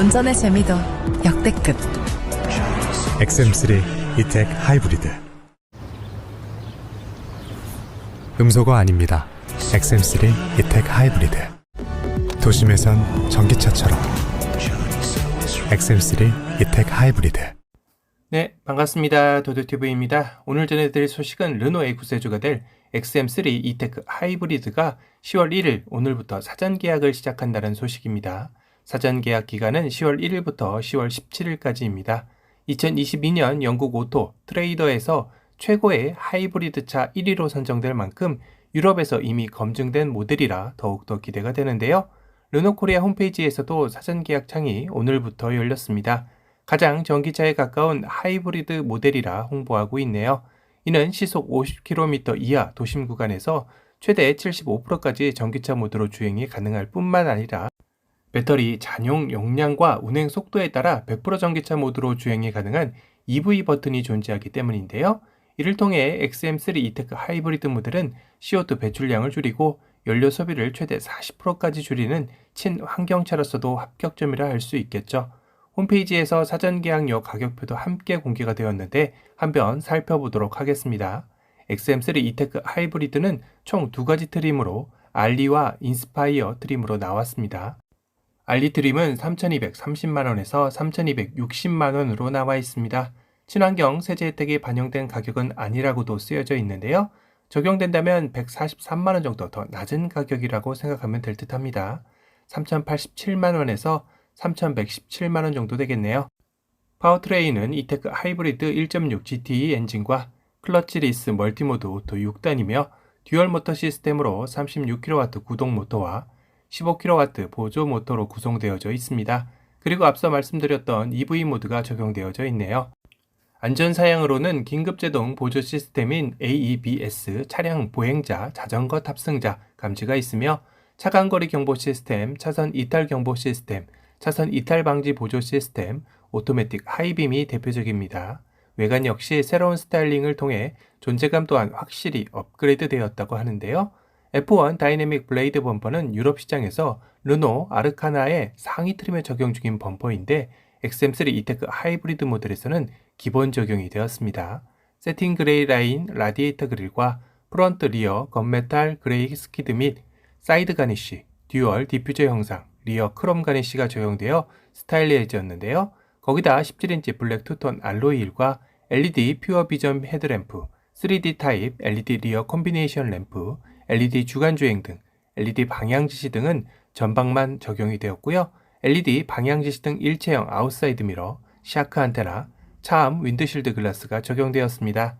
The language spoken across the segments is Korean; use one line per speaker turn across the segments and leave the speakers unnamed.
운전의 재미도 역대급.
XM3 이텍 하이브리드 음소거 아닙니다. XM3 이텍 하이브리드 도심에선 전기차처럼 XM3 이텍 하이브리드
네, 반갑습니다. 도도TV입니다. 오늘 전해드릴 소식은 르노의 구세주가 될 XM3 이테크 하이브리드가 10월 1일 오늘부터 사전 계약을 시작한다는 소식입니다. 사전 계약 기간은 10월 1일부터 10월 17일까지입니다. 2022년 영국 오토 트레이더에서 최고의 하이브리드 차 1위로 선정될 만큼 유럽에서 이미 검증된 모델이라 더욱더 기대가 되는데요. 르노 코리아 홈페이지에서도 사전 계약 창이 오늘부터 열렸습니다. 가장 전기차에 가까운 하이브리드 모델이라 홍보하고 있네요. 이는 시속 50km 이하 도심 구간에서 최대 75%까지 전기차 모드로 주행이 가능할 뿐만 아니라 배터리 잔용 용량과 운행 속도에 따라 100% 전기차 모드로 주행이 가능한 EV 버튼이 존재하기 때문인데요. 이를 통해 XM3 이테크 하이브리드 모델은 CO2 배출량을 줄이고 연료 소비를 최대 40%까지 줄이는 친환경차로서도 합격점이라 할 수 있겠죠. 홈페이지에서 사전 계약료 가격표도 함께 공개가 되었는데 한번 살펴보도록 하겠습니다. XM3 이테크 하이브리드는 총 두 가지 트림으로 알리와 인스파이어 트림으로 나왔습니다. 알리 트림은 3,230만원에서 3,260만원으로 나와 있습니다. 친환경 세제 혜택이 반영된 가격은 아니라고도 쓰여져 있는데요. 적용된다면 143만원 정도 더 낮은 가격이라고 생각하면 될 듯 합니다. 3,087만원에서 3,117만원 정도 되겠네요. 파워트레인은 이테크 하이브리드 1.6 GTE 엔진과 클러치 리스 멀티모드 오토 6단이며 듀얼 모터 시스템으로 36kW 구동 모터와 15kW 보조 모터로 구성되어져 있습니다. 그리고 앞서 말씀드렸던 EV 모드가 적용되어져 있네요. 안전 사양으로는 긴급제동 보조 시스템인 AEBS 차량 보행자, 자전거 탑승자 감지가 있으며 차간거리 경보 시스템, 차선 이탈 경보 시스템, 차선 이탈 방지 보조 시스템, 오토매틱 하이빔이 대표적입니다. 외관 역시 새로운 스타일링을 통해 존재감 또한 확실히 업그레이드 되었다고 하는데요. F1 다이내믹 블레이드 범퍼는 유럽 시장에서 르노 아르카나의 상위 트림에 적용 중인 범퍼인데 XM3 이테크 하이브리드 모델에서는 기본 적용이 되었습니다. 세팅 그레이 라인 라디에이터 그릴과 프런트 리어 건메탈 그레이 스키드 및 사이드 가니쉬, 듀얼 디퓨저 형상, 리어 크롬 가니쉬가 적용되어 스타일리해졌는데요. 거기다 17인치 블랙 투톤 알로이 휠과 LED 퓨어 비전 헤드램프, 3D 타입 LED 리어 콤비네이션 램프, LED 주간 주행 등 LED 방향 지시 등은 전방만 적용이 되었고요. LED 방향 지시 등 일체형 아웃사이드 미러, 샤크 안테나, 차암 윈드실드 글라스가 적용되었습니다.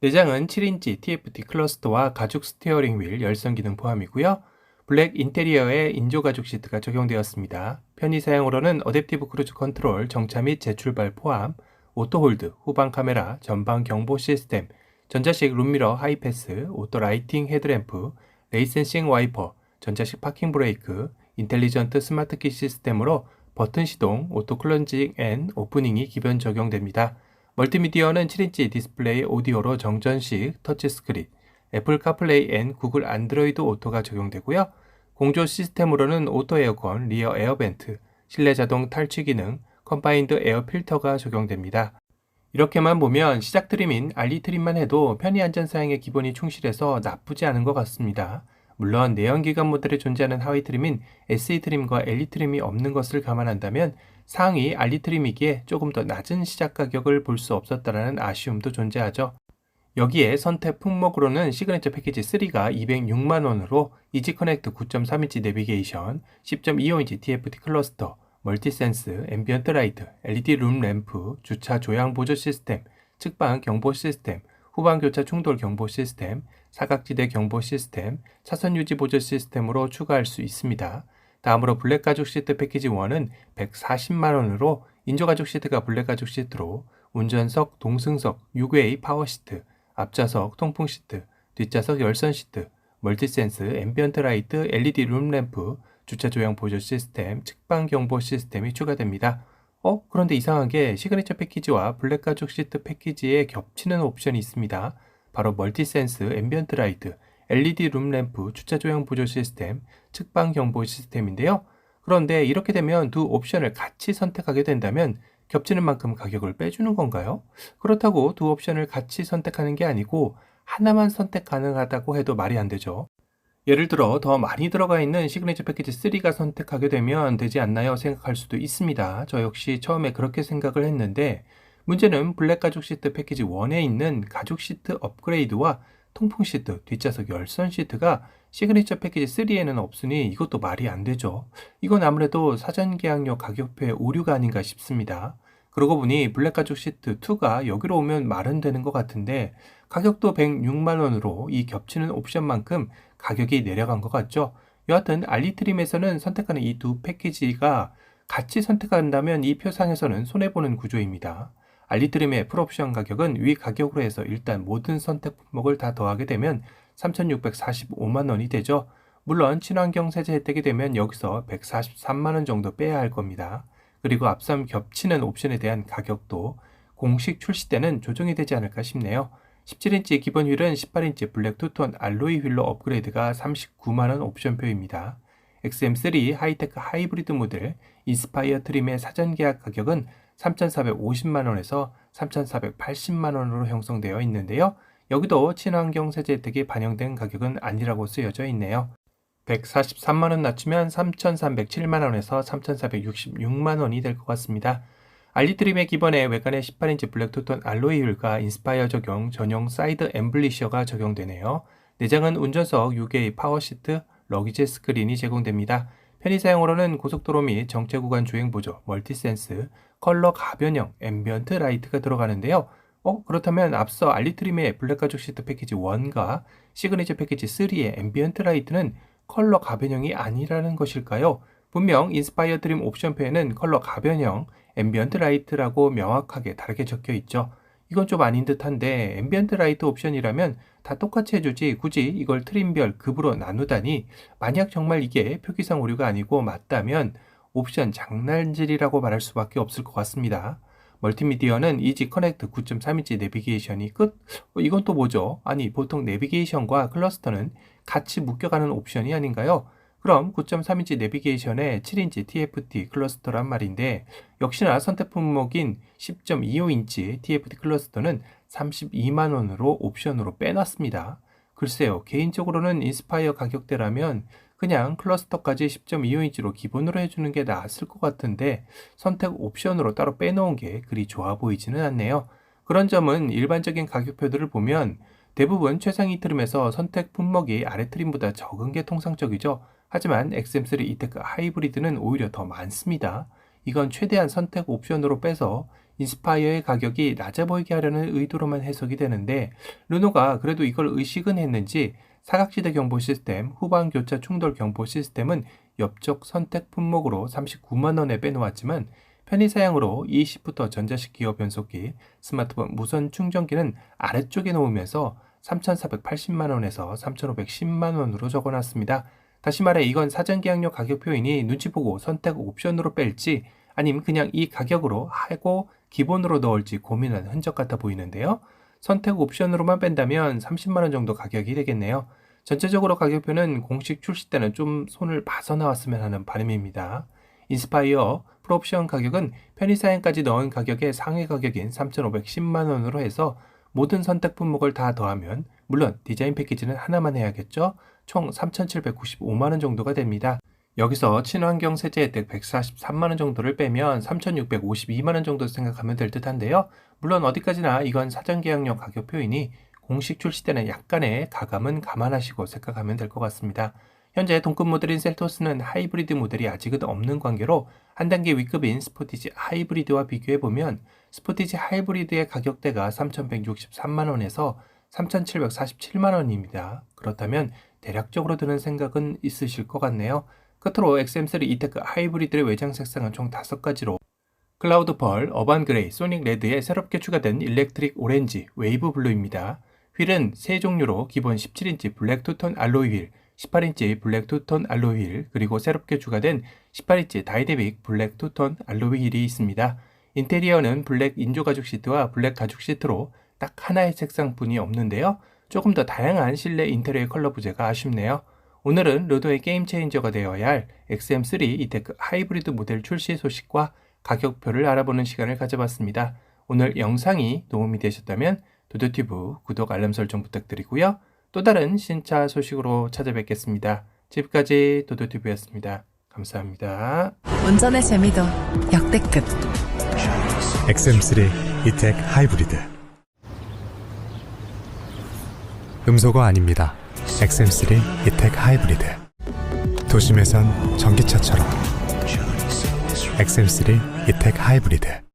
내장은 7인치 TFT 클러스터와 가죽 스티어링 휠 열선 기능 포함이고요. 블랙 인테리어에 인조 가죽 시트가 적용되었습니다. 편의 사용으로는 어댑티브 크루즈 컨트롤, 정차 및 재출발 포함, 오토홀드, 후방 카메라, 전방 경보 시스템, 전자식 룸미러 하이패스, 오토 라이팅 헤드램프, 레이센싱 와이퍼, 전자식 파킹 브레이크, 인텔리전트 스마트 키 시스템으로 버튼 시동, 오토 클런징 앤 오프닝이 기본 적용됩니다. 멀티미디어는 7인치 디스플레이 오디오로 정전식 터치 스크린, 애플 카플레이 앤 구글 안드로이드 오토가 적용되고요. 공조 시스템으로는 오토 에어컨, 리어 에어벤트, 실내 자동 탈취 기능, 컴바인드 에어 필터가 적용됩니다. 이렇게만 보면 시작 트림인 알리 트림만 해도 편의 안전 사양에 기본이 충실해서 나쁘지 않은 것 같습니다. 물론 내연기관 모델에 존재하는 하위 트림인 SE 트림과 LE 트림이 없는 것을 감안한다면 상위 알리 트림이기에 조금 더 낮은 시작 가격을 볼 수 없었다라는 아쉬움도 존재하죠. 여기에 선택 품목으로는 시그니처 패키지 3가 206만 원으로 이지 커넥트 9.3인치 내비게이션, 10.25인치 TFT 클러스터, 멀티센스, 앰비언트 라이트, LED 룸 램프, 주차 조향 보조 시스템, 측방 경보 시스템, 후방 교차 충돌 경보 시스템, 사각지대 경보 시스템, 차선 유지 보조 시스템으로 추가할 수 있습니다. 다음으로 블랙 가죽 시트 패키지 1은 140만 원으로 인조 가죽 시트가 블랙 가죽 시트로 운전석, 동승석, 6웨이 파워 시트, 앞좌석 통풍 시트, 뒷좌석 열선 시트, 멀티센스, 앰비언트 라이트, LED 룸 램프, 주차 조향 보조 시스템, 측방 경보 시스템이 추가됩니다. 어? 그런데 이상하게 시그니처 패키지와 블랙 가죽 시트 패키지에 겹치는 옵션이 있습니다. 바로 멀티센스, 앰비언트 라이트, LED 룸 램프, 주차 조향 보조 시스템, 측방 경보 시스템인데요. 그런데 이렇게 되면 두 옵션을 같이 선택하게 된다면 겹치는 만큼 가격을 빼주는 건가요? 그렇다고 두 옵션을 같이 선택하는 게 아니고 하나만 선택 가능하다고 해도 말이 안 되죠. 예를 들어 더 많이 들어가 있는 시그니처 패키지 3가 선택하게 되면 되지 않나요? 생각할 수도 있습니다. 저 역시 처음에 그렇게 생각을 했는데 문제는 블랙 가죽 시트 패키지 1에 있는 가죽 시트 업그레이드와 통풍 시트, 뒷좌석 열선 시트가 시그니처 패키지 3에는 없으니 이것도 말이 안 되죠. 이건 아무래도 사전 계약료 가격표의 오류가 아닌가 싶습니다. 그러고 보니 블랙 가죽 시트 2가 여기로 오면 말은 되는 것 같은데 가격도 106만 원으로 이 겹치는 옵션만큼 가격이 내려간 것 같죠. 여하튼 알리트림에서는 선택하는 이 두 패키지가 같이 선택한다면 이 표상에서는 손해보는 구조입니다. 알리트림의 풀옵션 가격은 위 가격으로 해서 일단 모든 선택 품목을 다 더하게 되면 3,645만 원이 되죠. 물론 친환경 세제 혜택이 되면 여기서 143만 원 정도 빼야 할 겁니다. 그리고 앞선 겹치는 옵션에 대한 가격도 공식 출시 때는 조정이 되지 않을까 싶네요. 17인치 기본 휠은 18인치 블랙 투톤 알로이 휠로 업그레이드가 39만원 옵션표입니다. XM3 하이테크 하이브리드 모델 인스파이어 트림의 사전 계약 가격은 3,450만원에서 3,480만원으로 형성되어 있는데요. 여기도 친환경 세제 혜택이 반영된 가격은 아니라고 쓰여져 있네요. 143만원 낮추면 3,307만원에서 3,466만원이 될 것 같습니다. 알리트림의 기본에 외관에 18인치 블랙 투톤 알로이 휠과 인스파이어 적용 전용 사이드 엠블리셔가 적용되네요. 내장은 운전석 6개 파워 시트, 러기지 스크린이 제공됩니다. 편의 사용으로는 고속도로 및 정체 구간 주행 보조, 멀티센스, 컬러 가변형, 앰비언트 라이트가 들어가는데요. 어, 그렇다면 앞서 알리트림의 블랙 가죽 시트 패키지 1과 시그니처 패키지 3의 앰비언트 라이트는 컬러 가변형이 아니라는 것일까요? 분명 인스파이어 드림 옵션표에는 컬러 가변형, 앰비언트 라이트라고 명확하게 다르게 적혀 있죠. 이건 좀 아닌 듯한데 앰비언트 라이트 옵션이라면 다 똑같이 해주지 굳이 이걸 트림별 급으로 나누다니 만약 정말 이게 표기상 오류가 아니고 맞다면 옵션 장난질이라고 말할 수밖에 없을 것 같습니다. 멀티미디어는 이지 커넥트 9.3인치 내비게이션이 끝? 어, 이건 또 뭐죠? 아니 보통 내비게이션과 클러스터는 같이 묶여가는 옵션이 아닌가요? 그럼 9.3인치 내비게이션에 7인치 TFT 클러스터란 말인데 역시나 선택 품목인 10.25인치 TFT 클러스터는 32만원으로 옵션으로 빼놨습니다. 글쎄요, 개인적으로는 인스파이어 가격대라면 그냥 클러스터까지 10.25인치로 기본으로 해주는 게 나았을 것 같은데 선택 옵션으로 따로 빼놓은 게 그리 좋아 보이지는 않네요. 그런 점은 일반적인 가격표들을 보면 대부분 최상위 트림에서 선택 품목이 아래 트림보다 적은 게 통상적이죠. 하지만 XM3 이테크 하이브리드는 오히려 더 많습니다. 이건 최대한 선택 옵션으로 빼서 인스파이어의 가격이 낮아 보이게 하려는 의도로만 해석이 되는데 르노가 그래도 이걸 의식은 했는지 사각지대 경보 시스템, 후방 교차 충돌 경보 시스템은 옆쪽 선택 품목으로 39만 원에 빼놓았지만 편의 사양으로 20부터 전자식 기어 변속기, 스마트폰 무선 충전기는 아래쪽에 놓으면서 3,480만 원에서 3,510만 원으로 적어놨습니다. 다시 말해 이건 사전 계약료 가격표이니 눈치 보고 선택 옵션으로 뺄지 아니면 그냥 이 가격으로 하고 기본으로 넣을지 고민한 흔적 같아 보이는데요. 선택 옵션으로만 뺀다면 30만원 정도 가격이 되겠네요. 전체적으로 가격표는 공식 출시 때는 좀 손을 봐서 나왔으면 하는 바람입니다. 인스파이어 프로옵션 가격은 편의사양까지 넣은 가격의 상위 가격인 3,510만원으로 해서 모든 선택 품목을 다 더하면 물론 디자인 패키지는 하나만 해야겠죠. 총 3,795만 원 정도가 됩니다. 여기서 친환경 세제 혜택 143만 원 정도를 빼면 3,652만 원 정도 생각하면 될 듯한데요. 물론 어디까지나 이건 사전 계약료 가격 표이니 공식 출시 때는 약간의 가감은 감안하시고 생각하면 될 것 같습니다. 현재 동급 모델인 셀토스는 하이브리드 모델이 아직은 없는 관계로 한 단계 위급인 스포티지 하이브리드와 비교해보면 스포티지 하이브리드의 가격대가 3,163만원에서 3,747만원입니다. 그렇다면 대략적으로 드는 생각은 있으실 것 같네요. 끝으로 XM3 이테크 하이브리드의 외장 색상은 총 5가지로 클라우드 펄, 어반 그레이, 소닉 레드에 새롭게 추가된 일렉트릭 오렌지, 웨이브 블루입니다. 휠은 세 종류로 기본 17인치 블랙 투톤 알로이 휠, 18인치 블랙 투톤 알로이 휠, 그리고 새롭게 추가된 18인치 다이내믹 블랙 투톤 알로이 휠이 있습니다. 인테리어는 블랙 인조 가죽 시트와 블랙 가죽 시트로 딱 하나의 색상뿐이 없는데요. 조금 더 다양한 실내 인테리어 컬러 부재가 아쉽네요. 오늘은 르노의 게임 체인저가 되어야 할 XM3 이테크 하이브리드 모델 출시 소식과 가격표를 알아보는 시간을 가져봤습니다. 오늘 영상이 도움이 되셨다면 도도튜브 구독 알람 설정 부탁드리고요. 또 다른 신차 소식으로 찾아뵙겠습니다. 지금까지 도도튜브였습니다. 감사합니다.
운전의 재미도 역대급.
XM3 이텍 하이브리드. 음소거 아닙니다. XM3 이텍 하이브리드. 도심에선 전기차처럼. XM3 이텍 하이브리드.